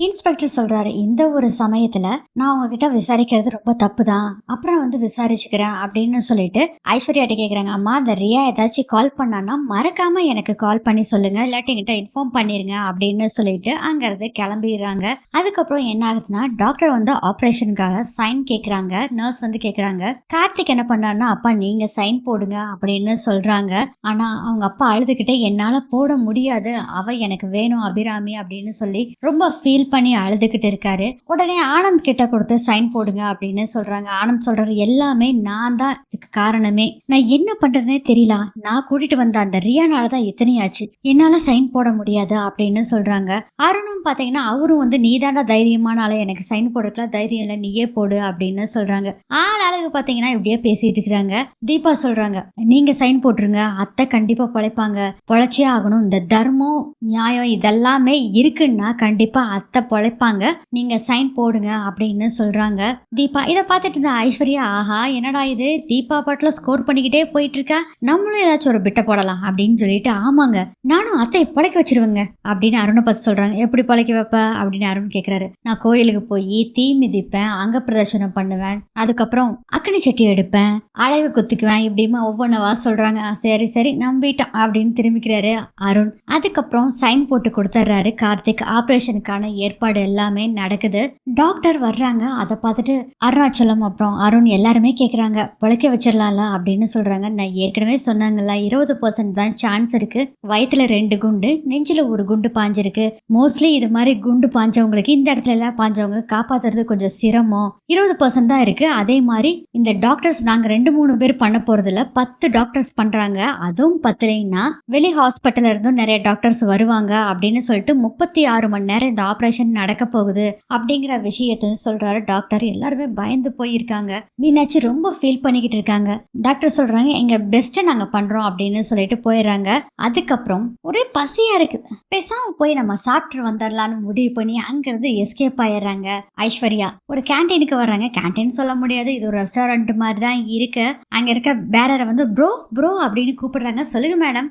Inspector சொல்கிறாரு இந்த ஒரு சமயத்தில் நான் உங்ககிட்ட விசாரிக்கிறது ரொம்ப தப்பு தான் அப்புறம் வந்து விசாரிச்சுக்கிறேன் அப்படின்னு சொல்லிட்டு ஐஸ்வர்யாட்ட கேட்குறாங்க அம்மா அந்த ரியா ஏதாச்சும் கால் பண்ணான்னா மறக்காம எனக்கு கால் பண்ணி சொல்லுங்க இல்லாட்டி என்கிட்ட இன்ஃபார்ம் பண்ணிருங்க அப்படின்னு சொல்லிட்டு அங்கேருந்து கிளம்பிடுறாங்க. அதுக்கப்புறம் என்ன ஆகுதுன்னா டாக்டர் வந்து ஆப்ரேஷனுக்காக சைன் கேட்குறாங்க நர்ஸ் வந்து கேட்குறாங்க கார்த்திக் என்ன பண்ணாருன்னா அப்பா நீங்கள் சைன் போடுங்க அப்படின்னு சொல்கிறாங்க ஆனால் அவங்க அப்பா அழுதுகிட்டே என்னால் போட முடியாது அவ எனக்கு வேணும் அபிராமி அப்படின்னு சொல்லி ரொம்ப ஃபீல் பண்ணி அழுதுகிட்டு இருக்காரு. உடனே ஆனந்த் கிட்ட கொடுத்து சைன் போடுங்க அப்படின்னு சொல்றாங்க. ஆனந்த் சொல்றாரு எல்லாமே நான் தான். இதுக்கு காரணமே. நான் என்ன பண்றதுனே தெரியல. நான் கூட்டிட்டு வந்த அந்த ரியானால தான் எத்தனையாச்சு. என்னால சைன் போட முடியாது அப்படின்னு சொல்றாங்க. அருணும் பாத்தீங்கன்னா அவரும் வந்து நீதாண்டா தைரியமான ஆளு. எனக்கு சைன் போடுறதுக்குலாம் தைரியம் இல்லை. நீயே போடு அப்படின்னு சொல்றாங்க. ஆள் அழகு பாத்தீங்கன்னா இப்படியே பேசிட்டு இருக்கிறாங்க தீபா சொல்றாங்க நீங்க சைன் போட்டுருங்க. அத்தை கண்டிப்பா பொழைப்பாங்க. பொழைச்சே ஆகணும். இந்த தர்மம் நியாயம் இதெல்லாமே இருக்குன்னா கண்டிப்பா அத்தை பொழைப்பாங்க. நீங்க சைன் போடுங்க அப்படின்னு சொல்றாங்க. தீபா இதை பார்த்துட்டு இருந்த ஐஸ்வர்யா ஆஹா என்னடா இது? தீபா பாட்டில் ஸ்கோர் பண்ணிக்கிட்டே போயிட்டு இருக்கா நம்மளும் ஏதாச்சும் ஒரு பிட்ட போடலாம் அப்படின்னு சொல்லிட்டு ஆமாங்க நானும் அத்தை பழைக்க வச்சிருவேங்க அப்படின்னு அருணை பார்த்து சொல்றாங்க. எப்படி பழைக்க வைப்ப? அப்படின்னு அருண் கேக்குறாரு. நான் கோயிலுக்கு போய் தீ மிதிப்பேன் அங்க பிரதர்ஷனம் பண்ணுவேன் அதுக்கப்புறம் அக்கனி சட்டி எடுப்பேன் அழகு குத்துக்குவேன் இப்படிமா ஒவ்வொன்றவா சொல்றாங்க. சரி சரி நம்பிட்டோம் அப்படின்னு திரும்பிக்கிறாரு அருண். அதுக்கப்புறம் சைன் போட்டு கொடுத்துட்றாரு கார்த்திக். ஆப்ரேஷனுக்கான ஏற்பாடு எல்லாமே நடக்குது. டாக்டர் வர்றாங்க. அதை பார்த்துட்டு அருணாச்சலம் அப்புறம் அருண் எல்லாருமே கேட்குறாங்க பிழைக்க வச்சிடலாம்ல அப்படின்னு சொல்றாங்க. நான் ஏற்கனவே சொன்னாங்கல்ல இருபது பர்சன்ட் தான் சான்ஸ் இருக்கு. வயிற்றுல ரெண்டு குண்டு நெஞ்சில் ஒரு குண்டு பாஞ்சிருக்கு. மோஸ்ட்லி இது மாதிரி குண்டு பாஞ்சவங்களுக்கு இந்த இடத்துல எல்லாம் பாஞ்சவங்க காப்பாத்துறது கொஞ்சம் சிரமம். இருபது பர்சன்ட் தான் இருக்கு. அதே மாதிரி இந்த டாக்டர்ஸ் நாங்க ரெண்டு மூணு பேர் பண்ண போறதுல பத்து டாக்டர்ஸ் பண்றாங்க. அதுவும் பத்தலைன்னா வெளி ஹாஸ்பிட்டல்ல இருந்தும் நிறைய டாக்டர்ஸ் வருவாங்க அப்படின்னு சொல்லிட்டு முப்பத்தி ஆறு மணி நேரம் இந்த ஆப்ரேஷன் நடக்க போகுது அப்படிங்கிற விஷயத்த சொல்றாரு டாக்டர் எல்லாருமே பயந்து போயிருக்காங்க. மீனாட்சி ரொம்ப ஃபீல் பண்ணிக்கிட்டு இருக்காங்க. டாக்டர் சொல்றாங்க எங்க பெஸ்ட்டை நாங்க பண்றோம் அப்படின்னு சொல்லிட்டு போயிடுறாங்க. அதுக்கப்புறம் ஒரே பசியா இருக்குது. பேசாம போய் நம்ம சாப்பிட்டு வந்துடலாம்னு முடிவு பண்ணி அங்கிருந்து எஸ்கேப் ஆயிடுறாங்க. ஐஸ்வர்யா ஒரு கேண்டீனுக்கு வர்றாங்க. கேண்டீன் சொல்ல முடியாது. இது ஒரு ரெஸ்டாரண்ட் மாதிரி தான் இருக்கு. அங்க இருக்க பேரரை வந்து ப்ரோ ப்ரோ அப்படின்னு கூப்பிடுறாங்க. சொல்லுங்க மேடம்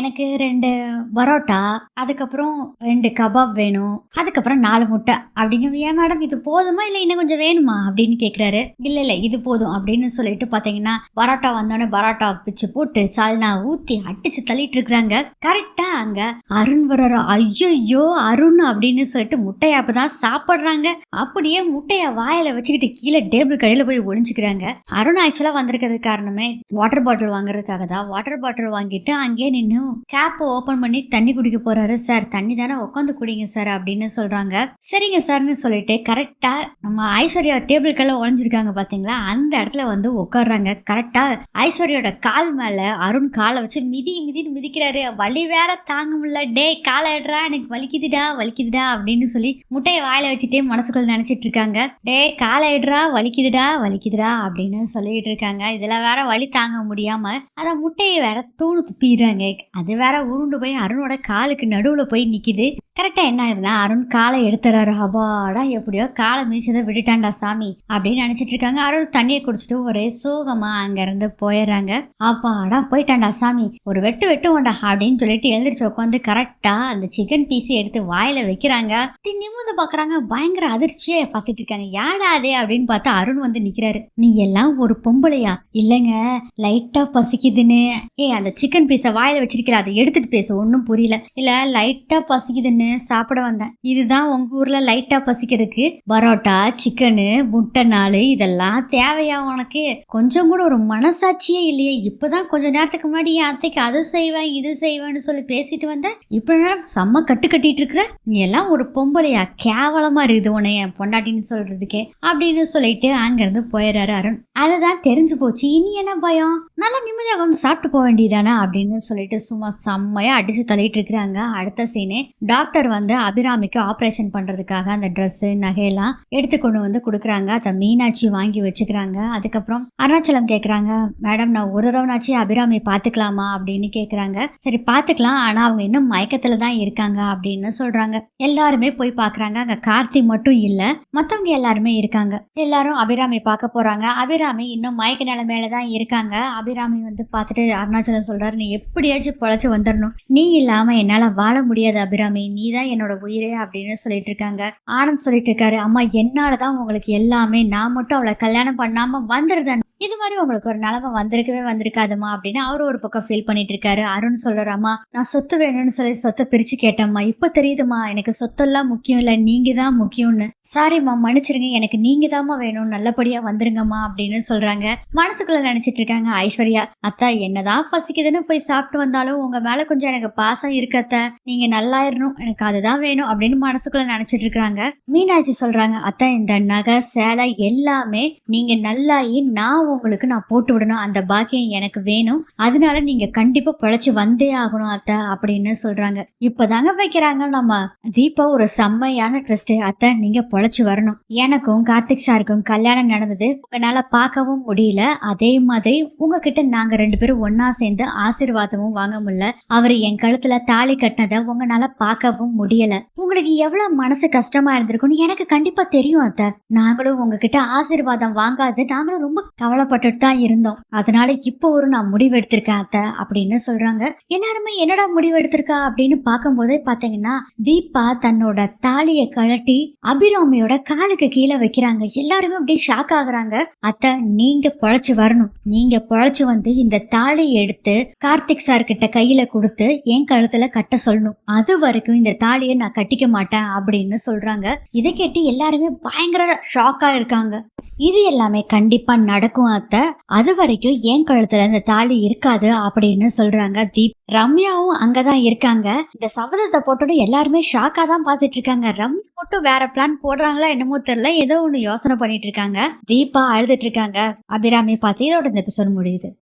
எனக்கு ரெண்டு பரோட்டா அதுக்கப்புறம் ரெண்டு கபாப் வேணும். அதுக்கப்புறம் நாலு முட்டை. அப்படின்னு ஏன் மேடம் இது போதுமா இல்லை இன்னும் கொஞ்சம் வேணுமா? அப்படின்னு கேட்குறாரு இல்லை இல்லை இது போதும். அப்படின்னு சொல்லிட்டு பார்த்தீங்கன்னா பரோட்டா வந்தோடனே பரோட்டா பிச்சு போட்டு சால்னா ஊற்றி அடிச்சு தள்ளிட்டு இருக்கிறாங்க. கரெக்டாக அங்கே அருண் வர்றாரு. ஐயோ அருண் அப்படின்னு சொல்லிட்டு முட்டையை அப்பதான் சாப்பிட்றாங்க. அப்படியே முட்டையை வாயில் வச்சுக்கிட்டு கீழே டேபிள் கடையில் போய் ஒழிஞ்சுக்கிறாங்க அருண் ஆக்சுவலாக வந்திருக்கிறது காரணமே வாட்டர் பாட்டில் வாங்குறதுக்காக தான். வாட்டர் பாட்டில் வாங்கிட்டு அங்கேயே நின்று கேப்பை ஓப்பன் பண்ணி தண்ணி குடிக்க போகிறாரு சார் தண்ணி தானே உட்காந்து குடிங்க சார் அப்படின்னு சொல்கிறாங்க சரிங்க சார்னு சொல்லிட்டு கரெக்டாக நம்ம ஐஸ்வர்யா டேபிள்கெல்லாம் உழைஞ்சிருக்காங்க பார்த்தீங்களா அந்த இடத்துல வந்து உட்காடுறாங்க கரெக்டாக ஐஸ்வர்யோட கால் மேலே அருண் காலை வச்சு மிதி மிதின்னு மிதிக்கிறாரு. வலி வேற தாங்க முடியல. டே காலை எனக்கு வலிக்குதுடா வலிக்குதுடா அப்படின்னு சொல்லி முட்டையை வாயில வச்சுட்டே மனசுக்குள்ள நினச்சிட்டு இருக்காங்க. டே காலை எடுறா வலிக்குதுடா வலிக்குதுடா அப்படின்னு சொல்லிட்டு இருக்காங்க. இதெல்லாம் வேற வலி தாங்க முடியாமல் அதை முட்டையை வேற தூணு துப்பிடுறாங்க. அது வேற உருண்டு போய் அருணோட காலுக்கு நடுவில் போய் நிற்கிது கரெக்டாக என்ன ஆகுதுன்னா அருண் காலை எடுத்துறாரு. அபாடா எப்படியோ காலை மீச்சதை விட்டுட்டான்டா சாமி. அப்படின்னு நினைச்சிட்டு இருக்காங்க அருண் தண்ணியை குடிச்சிட்டு ஒரே சோகமா அங்க இருந்து போயிடுறாங்க. அப்பாடா போயிட்டான்டா சாமி. ஒரு வெட்டு வெட்டுவோண்டா அப்படின்னு சொல்லிட்டு எழுந்திரிச்சு உட்காந்து கரெக்டா அந்த சிக்கன் பீஸ் எடுத்து வாயில வைக்கிறாங்க. நிமிந்து நிமிர்ந்து பாக்குறாங்க பயங்கர அதிர்ச்சியை பார்த்துட்டு இருக்காங்க யாடா அப்படின்னு பார்த்தா அருண் வந்து நிக்கிறாரு. நீ எல்லாம் ஒரு பொம்பளையா? இல்லைங்க. லைட்டா பசிக்குதுன்னு. ஏ அந்த சிக்கன் பீஸை வாயில வச்சிருக்கிற அதை எடுத்துட்டு பேச. ஒன்றும் புரியல. இல்ல லைட்டா பசிக்குதுன்னு சாப்பிட வந்தேன். இது இதுதான் உங்க ஊர்ல லைட்டா பசிக்கிறதுக்கு? பரோட்டா சிக்கனு முட்டை நாள் இதெல்லாம் தேவையா உனக்கு? கொஞ்சம் கூட ஒரு மனசாட்சியே இல்லையே. இப்பதான் கொஞ்ச நேரத்துக்கு முன்னாடி என் அத்தைக்கு அது செய்வேன் இது செய்வேன்னு சொல்லி பேசிட்டு வந்த. இப்போ நேரம் செம்ம கட்டு கட்டிட்டு இருக்கிற. நீ எல்லாம் ஒரு பொம்பளையா கேவலமா இருக்குது உன்னை என் பொண்டாட்டின்னு சொல்றதுக்கே அப்படின்னு சொல்லிட்டு அங்கேருந்து போயிடுறாரு அருண். அதுதான் தெரிஞ்சு போச்சு. இனி என்ன பயம்? நல்லா நிம்மதியாக வந்து சாப்பிட்டு போக வேண்டியதானே அப்படின்னு சொல்லிட்டு சும்மா செம்மையா அடிச்சு தள்ளிட்டு இருக்கிறாங்க. அடுத்த சீனு டாக்டர் வந்து அபிராமிக்கு ஆப்ரேஷன் பண்ணுறதுக்காக அந்த ட்ரெஸ்ஸு நகையெல்லாம் எடுத்து கொண்டு வந்து கொடுக்குறாங்க. அதை மீனாட்சி வாங்கி வச்சுக்கிறாங்க. அதுக்கப்புறம் அருணாச்சலம் கேட்குறாங்க மேடம் நான் ஒரு ரவுனாச்சு அபிராமி பார்த்துக்கலாமா? அப்படின்னு கேட்குறாங்க சரி பார்த்துக்கலாம். ஆனால் அவங்க இன்னும் மயக்கத்தில் தான் இருக்காங்க அப்படின்னு சொல்கிறாங்க எல்லாருமே போய் பார்க்குறாங்க அங்கே கார்த்தி மட்டும் இல்லை மற்றவங்க எல்லாருமே இருக்காங்க. எல்லாரும் அபிராமி பார்க்க போகிறாங்க அபிராமி இன்னும் மயக்க நிலைமையில தான் இருக்காங்க. அபிராமி வந்து பார்த்துட்டு அருணாச்சலம் சொல்கிறாரு நீ எப்படியாச்சும் பொழைச்சி வந்துடணும் நீ இல்லாமல் என்னால் வாழ முடியாது அபிராமி. நீ தான் என்னோட உயிரே அப்படின்னு சொல்லிட்டு இருக்காங்க. ஆனந்த் சொல்லிட்டு இருக்காரு அம்மா என்னாலதான் உங்களுக்கு எல்லாமே நான் மட்டும் அவளை கல்யாணம் பண்ணாம வந்துருதேன். இது மாதிரி உங்களுக்கு ஒரு நிலமை வந்திருக்கவே வந்திருக்காதுமா அப்படின்னு அவரு ஒரு பக்கம் ஃபீல் பண்ணிட்டு இருக்காரு அருண் சொல்றாமா நான் சொத்து வேணும்னு சொல்லி சொத்தை பிரிச்சு கேட்டேம்மா. இப்ப தெரியுதுமா எனக்கு சொத்தெல்லாம் முக்கியம் இல்ல நீங்க தான் முக்கியம்னு. சாரிம்மா மன்னிச்சிருங்க எனக்கு நீங்க தாம்மா வேணும். நல்லபடியா வந்துருங்கம்மா அப்படின்னு சொல்றாங்க. மனசுக்குள்ள நினைச்சிட்டு இருக்காங்க ஐஸ்வர்யா அத்தா என்னதான் பசிக்குதுன்னு போய் சாப்பிட்டு வந்தாலும் உங்க மேல கொஞ்சம் எனக்கு பாசம் இருக்கத்த நீங்க நல்லாயிரணும் எனக்கு அதுதான் வேணும் அப்படின்னு மனசுக்குள்ள நினைச்சிட்டு இருக்காங்க மீனாட்சி சொல்றாங்க அத்தா இந்த நகை சேலை எல்லாமே நீங்க நல்லாயி நான் உங்களுக்கு நான் போட்டு விடணும். அந்த பாக்கியம் எனக்கு வேணும். அதனால நீங்க கண்டிப்பா பொழைச்சு வந்தே ஆகணும் அத்தை அப்படின்னு சொல்றாங்க. இப்பதாங்க வைக்கிறாங்க. நம்ம தீபா ஒரு செம்மையான ட்விஸ்ட் அத்தை நீங்க பொழைச்சு வரணும். எனக்கும் கார்த்திக் சாருக்கும் கல்யாணம் நடந்தது. உங்களால பார்க்கவும் முடியல. அதே மாதிரி உங்ககிட்ட நாங்க ரெண்டு பேரும் ஒன்னா சேர்ந்து ஆசீர்வாதமும் வாங்க முடியல. அவர் என் கழுத்துல தாலி கட்டினதை உங்களால பார்க்கவும் முடியல. உங்களுக்கு எவ்வளவு மனசு கஷ்டமா இருந்திருக்கும்னு எனக்கு கண்டிப்பா தெரியும் அத்தை. நாங்களும் உங்ககிட்ட ஆசீர்வாதம் வாங்காது. நாங்களும் ரொம்ப கவலை கவலைப்பட்டுட்டு தான் இருந்தோம். அதனால இப்போ ஒரு நான் முடிவு எடுத்திருக்கேன் அத்தை அப்படின்னு சொல்றாங்க. எல்லாருமே என்னடா முடிவு எடுத்திருக்கா அப்படின்னு பார்க்கும்போதே பாத்தீங்கன்னா தீபா தன்னோட தாலியை கழட்டி அபிராமியோட காலுக்கு கீழே வைக்கிறாங்க. எல்லாருமே அப்படியே ஷாக் ஆகுறாங்க. அத்தை நீங்க பொழைச்சு வரணும். நீங்க பொழைச்சு வந்து இந்த தாலியை எடுத்து கார்த்திக் சார் கிட்ட கையில கொடுத்து என் கழுத்துல கட்ட சொல்லணும். அது வரைக்கும் இந்த தாலியை நான் கட்டிக்க மாட்டேன் அப்படின்னு சொல்றாங்க. இதை கேட்டு எல்லாருமே பயங்கர ஷாக்கா இருக்காங்க. இது எல்லாமே கண்டிப்பா நடக்கும் அத்தை. அது வரைக்கும் என் கழுத்துல இந்த தாலி இருக்காது அப்படின்னு சொல்றாங்க தீப். ரம்யாவும் அங்கதான் இருக்காங்க. இந்த சபதத்தை போட்டோட எல்லாருமே ஷாக்கா தான் பாத்துட்டு இருக்காங்க ரம்யா மட்டும் வேற பிளான் போடுறாங்களா என்னமோ தெரியல. ஏதோ ஒண்ணு யோசனை பண்ணிட்டு இருக்காங்க தீபா அழுதுட்டு இருக்காங்க அபிராமி பார்த்து இதோட இந்த எபிசோட் முடியுது.